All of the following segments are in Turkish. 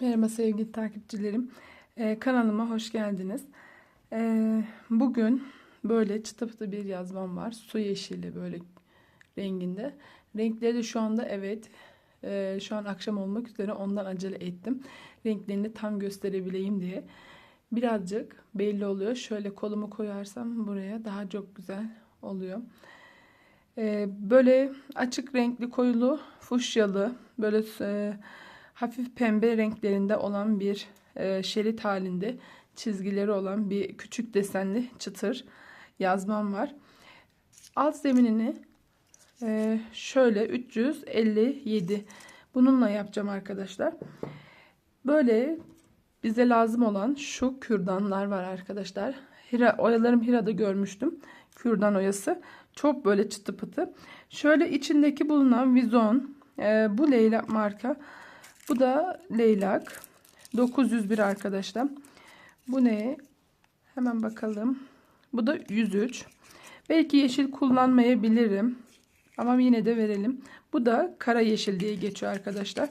Merhaba sevgili takipçilerim. Ee, kanalıma hoş geldiniz. Ee, bugün böyle çıtı pıtı bir yazmam var. Su yeşili böyle renginde. Renkleri de şu anda evet e, şu an akşam olmak üzere ondan acele ettim. Renklerini tam gösterebileyim diye. Birazcık belli oluyor. Şöyle kolumu koyarsam buraya daha çok güzel oluyor. Ee, böyle açık renkli koyulu fuşyalı böyle e, hafif pembe renklerinde olan bir e, şerit halinde çizgileri olan bir küçük desenli çıtır yazmam var. Alt zeminini e, şöyle 357 bununla yapacağım arkadaşlar. Böyle bize lazım olan şu kürdanlar var arkadaşlar. Hira, oyalarım Hira'da görmüştüm. Kürdan oyası. Çok böyle çıtı pıtı. Şöyle içindeki bulunan vizon. E, bu Leyla marka. Bu da leylak. 901 arkadaşlar. Bu ne? Hemen bakalım. Bu da 103. Belki yeşil kullanmayabilirim. Ama yine de verelim. Bu da kara yeşil diye geçiyor arkadaşlar.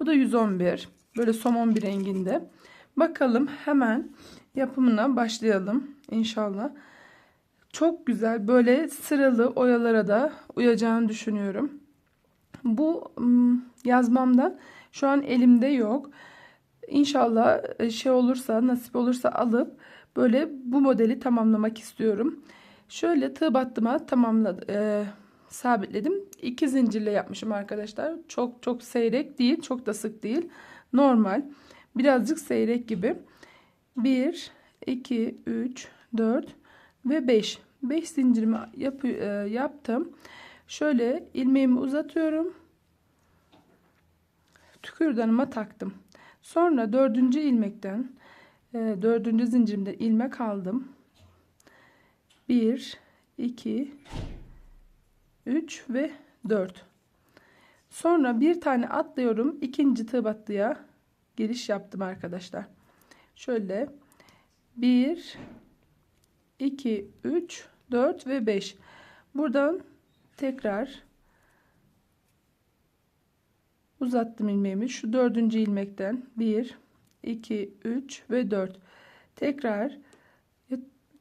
Bu da 111. Böyle somon bir renginde. Bakalım hemen yapımına başlayalım inşallah. Çok güzel böyle sıralı oyalara da uyacağını düşünüyorum. Bu yazmamdan şu an elimde yok. İnşallah e, şey olursa nasip olursa alıp böyle bu modeli tamamlamak istiyorum. Şöyle tığ battıma tamamladım. E, sabitledim. İki zincirle yapmışım arkadaşlar. Çok çok seyrek değil. Çok da sık değil. Normal. Birazcık seyrek gibi. 1, 2, 3, 4 ve 5. 5 zincirimi yap, e, yaptım. Şöyle ilmeğimi uzatıyorum kürdanıma taktım. Sonra dördüncü ilmekten e, dördüncü zincirimde ilmek aldım. 1 2 3 ve 4 sonra bir tane atlıyorum ikinci tığ battıya giriş yaptım arkadaşlar şöyle 1 2 3 4 ve 5 buradan tekrar uzattım ilmeğimi. Şu dördüncü ilmekten 1 2 3 ve 4 tekrar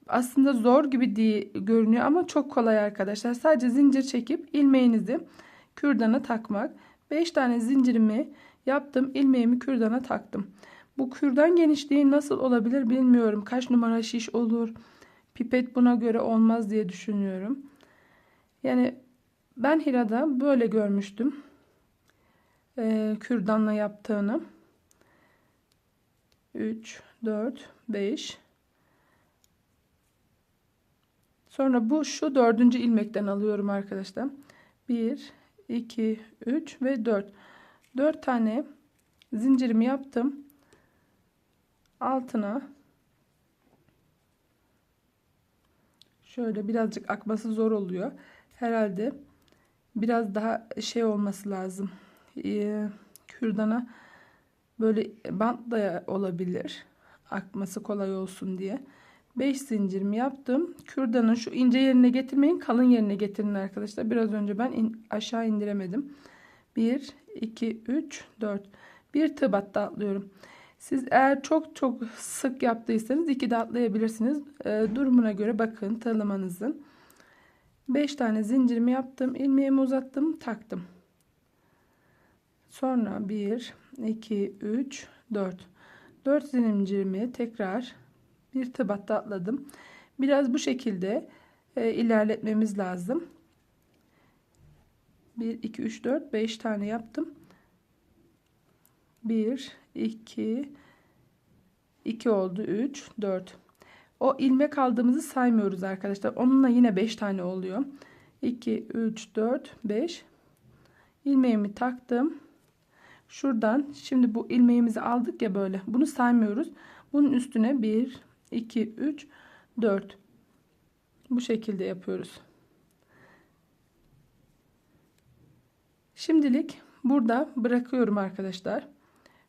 aslında zor gibi diye görünüyor ama çok kolay arkadaşlar. Sadece zincir çekip ilmeğinizi kürdana takmak. 5 tane zincirimi yaptım ilmeğimi kürdana taktım. Bu kürdan genişliği nasıl olabilir bilmiyorum. Kaç numara şiş olur? Pipet buna göre olmaz diye düşünüyorum. Yani ben Hira'da böyle görmüştüm e, kürdanla yaptığını. 3 4 5 sonra bu şu dördüncü ilmekten alıyorum arkadaşlar. 1 2 3 ve 4 4 tane zincirimi yaptım. Altına şöyle birazcık akması zor oluyor. Herhalde biraz daha şey olması lazım e, kürdana böyle bant da olabilir akması kolay olsun diye. 5 zincirimi yaptım. Kürdanın şu ince yerine getirmeyin kalın yerine getirin arkadaşlar. Biraz önce ben in, aşağı indiremedim. 1 2 3 4 bir tığ battı atlıyorum. Siz eğer çok çok sık yaptıysanız iki de atlayabilirsiniz. E, durumuna göre bakın tığlamanızın 5 tane zincirimi yaptım. İlmeğimi uzattım taktım Sonra 1, 2, 3, 4. 4 zincirimi tekrar bir tıbatta atladım. Biraz bu şekilde e, ilerletmemiz lazım. 1, 2, 3, 4, 5 tane yaptım. 1, 2, 2 oldu. 3, 4. O ilmek aldığımızı saymıyoruz arkadaşlar. Onunla yine 5 tane oluyor. 2, 3, 4, 5. ilmeğimi taktım. Şuradan şimdi bu ilmeğimizi aldık ya böyle. Bunu saymıyoruz. Bunun üstüne 1, 2, 3, 4. Bu şekilde yapıyoruz. Şimdilik burada bırakıyorum arkadaşlar.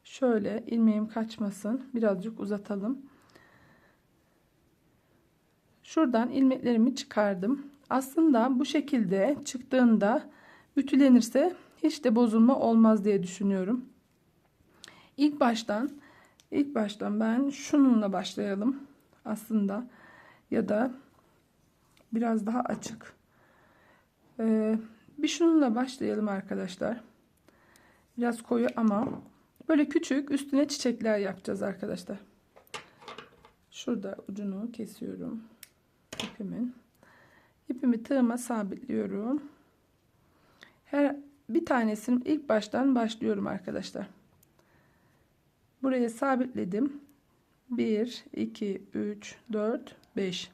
Şöyle ilmeğim kaçmasın. Birazcık uzatalım. Şuradan ilmeklerimi çıkardım. Aslında bu şekilde çıktığında ütülenirse hiç de bozulma olmaz diye düşünüyorum. İlk baştan ilk baştan ben şununla başlayalım aslında ya da biraz daha açık. Ee, bir şununla başlayalım arkadaşlar. Biraz koyu ama böyle küçük üstüne çiçekler yapacağız arkadaşlar. Şurada ucunu kesiyorum ipimin. İpimi tığıma sabitliyorum. Her bir tanesini ilk baştan başlıyorum arkadaşlar. Buraya sabitledim. 1 2 3 4 5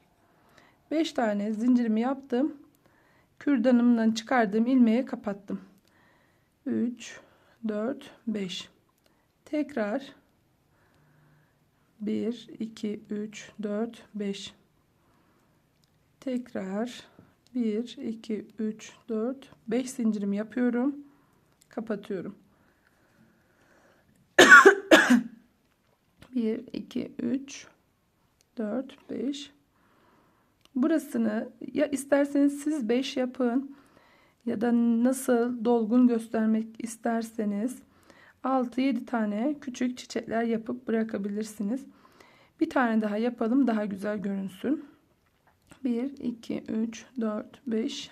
5 tane zincirimi yaptım. Kürdanımdan çıkardığım ilmeğe kapattım. 3 4 5 tekrar 1 2 3 4 5 tekrar 1 2 3 4 5 zincirimi yapıyorum kapatıyorum 1 2 3 4 5 burasını ya isterseniz siz 5 yapın ya da nasıl dolgun göstermek isterseniz 6-7 tane küçük çiçekler yapıp bırakabilirsiniz. Bir tane daha yapalım daha güzel görünsün. 1, 2, 3, 4, 5,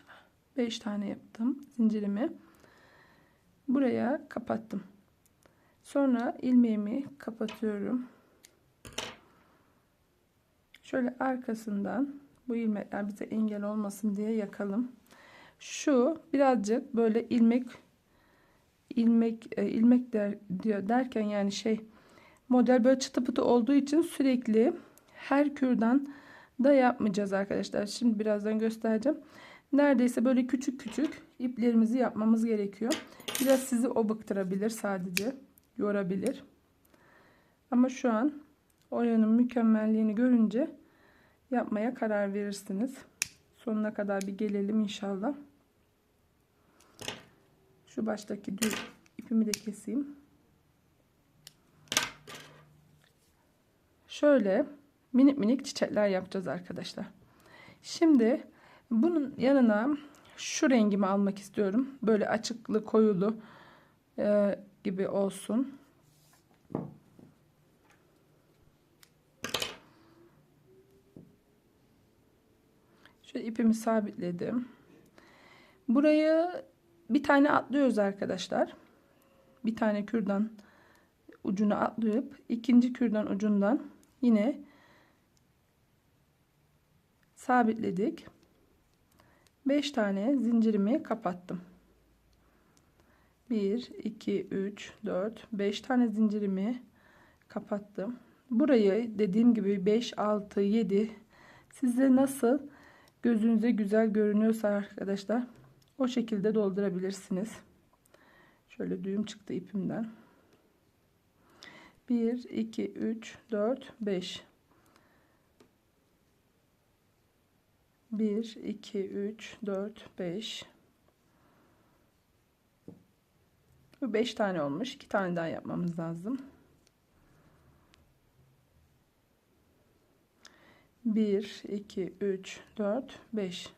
5 tane yaptım zincirimi. Buraya kapattım. Sonra ilmeğimi kapatıyorum. Şöyle arkasından bu ilmekler bize engel olmasın diye yakalım. Şu birazcık böyle ilmek ilmek e, ilmek der, diyor derken yani şey model böyle çıtı pıtı olduğu için sürekli her kürdan da yapmayacağız arkadaşlar. Şimdi birazdan göstereceğim. Neredeyse böyle küçük küçük iplerimizi yapmamız gerekiyor. Biraz sizi o bıktırabilir sadece. Yorabilir. Ama şu an oyanın mükemmelliğini görünce yapmaya karar verirsiniz. Sonuna kadar bir gelelim inşallah. Şu baştaki düz ipimi de keseyim. Şöyle minik minik çiçekler yapacağız arkadaşlar. Şimdi bunun yanına şu rengimi almak istiyorum. Böyle açıklı koyulu e, gibi olsun. Şöyle ipimi sabitledim. Burayı bir tane atlıyoruz arkadaşlar. Bir tane kürdan ucunu atlayıp ikinci kürdan ucundan yine sabitledik. 5 tane zincirimi kapattım. 1 2 3 4 5 tane zincirimi kapattım. Burayı dediğim gibi 5 6 7 size nasıl gözünüze güzel görünüyorsa arkadaşlar o şekilde doldurabilirsiniz. Şöyle düğüm çıktı ipimden. 1 2 3 4 5 1 2 3 4 5 Bu 5 tane olmuş. 2 tane daha yapmamız lazım. 1 2 3 4 5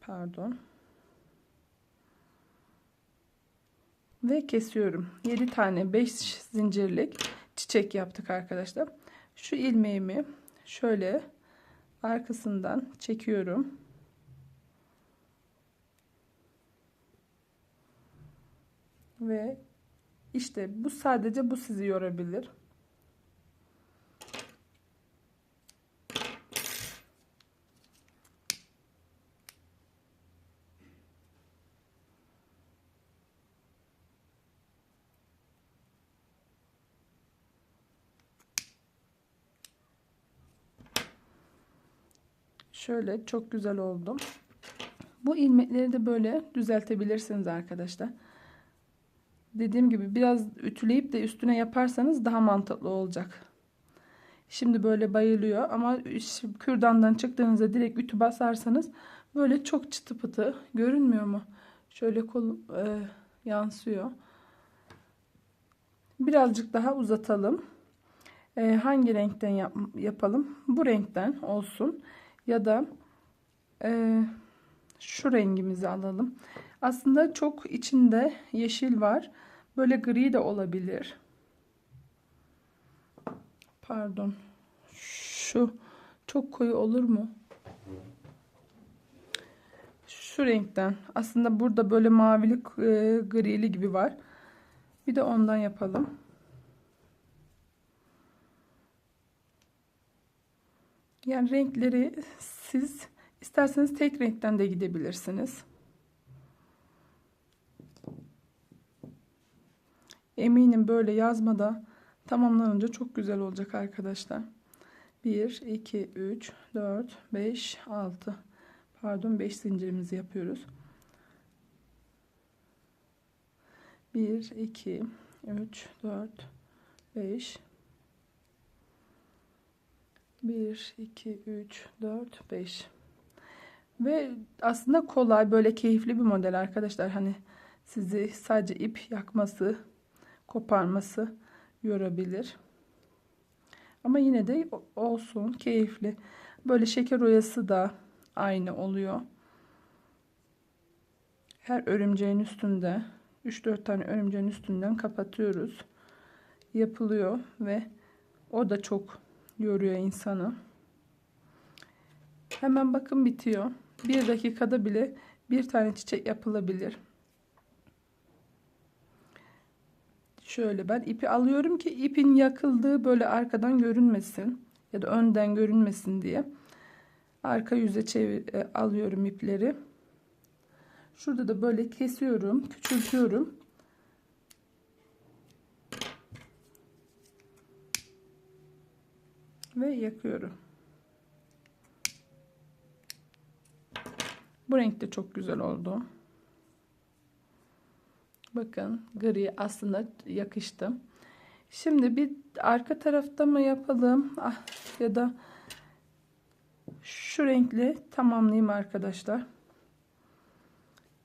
Pardon. Ve kesiyorum. 7 tane 5 zincirlik çiçek yaptık arkadaşlar. Şu ilmeğimi şöyle arkasından çekiyorum. Ve işte bu sadece bu sizi yorabilir. Şöyle çok güzel oldum. Bu ilmekleri de böyle düzeltebilirsiniz arkadaşlar. Dediğim gibi biraz ütüleyip de üstüne yaparsanız daha mantıklı olacak. Şimdi böyle bayılıyor ama kürdandan çıktığınızda direkt ütü basarsanız böyle çok çıtı pıtı görünmüyor mu? Şöyle kol e, yansıyor. Birazcık daha uzatalım. E, hangi renkten yap, yapalım? Bu renkten olsun ya da e, şu rengimizi alalım. Aslında çok içinde yeşil var. Böyle gri de olabilir. Pardon. Şu çok koyu olur mu? Şu renkten. Aslında burada böyle mavilik, e, grili gibi var. Bir de ondan yapalım. Yani renkleri siz isterseniz tek renkten de gidebilirsiniz. Eminim böyle yazmada tamamlanınca çok güzel olacak arkadaşlar. 1, 2, 3, 4, 5, 6 pardon 5 zincirimizi yapıyoruz. 1, 2, 3, 4, 5 1, 2, 3, 4, 5 ve aslında kolay böyle keyifli bir model arkadaşlar. Hani sizi sadece ip yakması, koparması yorabilir. Ama yine de olsun keyifli. Böyle şeker oyası da aynı oluyor. Her örümceğin üstünde 3-4 tane örümceğin üstünden kapatıyoruz. Yapılıyor ve o da çok yoruyor insanı. Hemen bakın bitiyor. Bir dakikada bile bir tane çiçek yapılabilir. Şöyle ben ipi alıyorum ki ipin yakıldığı böyle arkadan görünmesin ya da önden görünmesin diye. Arka yüze çevir, e, alıyorum ipleri. Şurada da böyle kesiyorum, küçültüyorum. Ve yakıyorum. Bu renk de çok güzel oldu. Bakın gri aslında yakıştı. Şimdi bir arka tarafta mı yapalım? Ah, ya da şu renkli tamamlayayım arkadaşlar.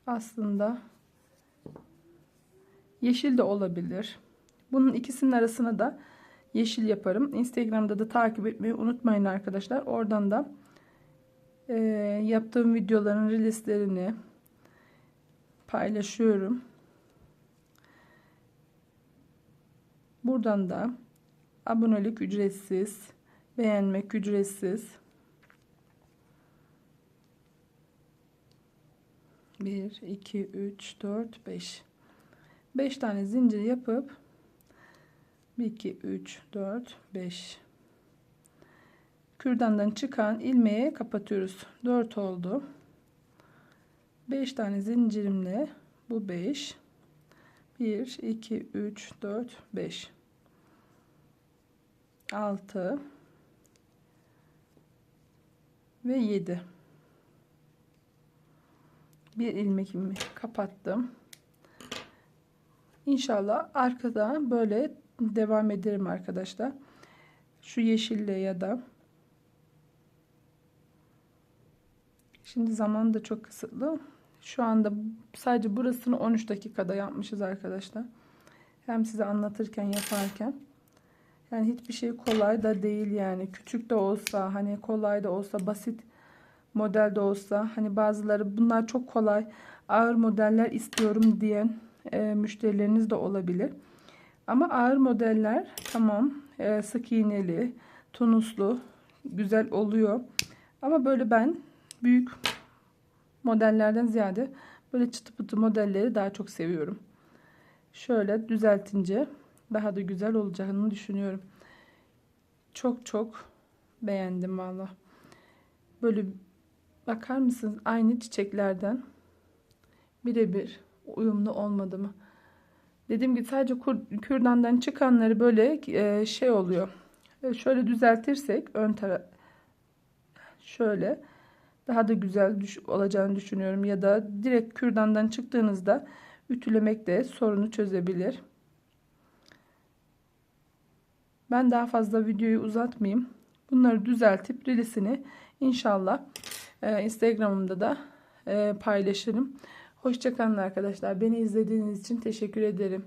Aslında yeşil de olabilir. Bunun ikisinin arasına da yeşil yaparım. Instagram'da da takip etmeyi unutmayın arkadaşlar. Oradan da e, yaptığım videoların listelerini paylaşıyorum. Buradan da abonelik ücretsiz, beğenmek ücretsiz. 1 2 3 4 5 5 tane zincir yapıp 1 2 3 4 5 kürdandan çıkan ilmeğe kapatıyoruz. 4 oldu. 5 tane zincirimle bu 5 1 2 3 4 5 6 ve 7 bir ilmeğimi kapattım. İnşallah arkada böyle devam ederim arkadaşlar şu yeşille ya da şimdi zaman da çok kısıtlı şu anda sadece burasını 13 dakikada yapmışız arkadaşlar hem size anlatırken yaparken yani hiçbir şey kolay da değil yani. Küçük de olsa hani kolay da olsa basit model de olsa hani bazıları bunlar çok kolay ağır modeller istiyorum diyen e, müşterileriniz de olabilir. Ama ağır modeller tamam e, sık iğneli, tunuslu güzel oluyor. Ama böyle ben büyük modellerden ziyade böyle çıtı pıtı modelleri daha çok seviyorum. Şöyle düzeltince daha da güzel olacağını düşünüyorum. Çok çok beğendim valla. Böyle bakar mısınız aynı çiçeklerden birebir uyumlu olmadı mı? Dediğim gibi sadece kürdandan çıkanları böyle e, şey oluyor. E, şöyle düzeltirsek ön taraf şöyle daha da güzel düş olacağını düşünüyorum. Ya da direkt kürdandan çıktığınızda ütülemek de sorunu çözebilir. Ben daha fazla videoyu uzatmayayım. Bunları düzeltip rilisini inşallah e, Instagram'ımda da e, paylaşırım. Hoşçakalın arkadaşlar. Beni izlediğiniz için teşekkür ederim.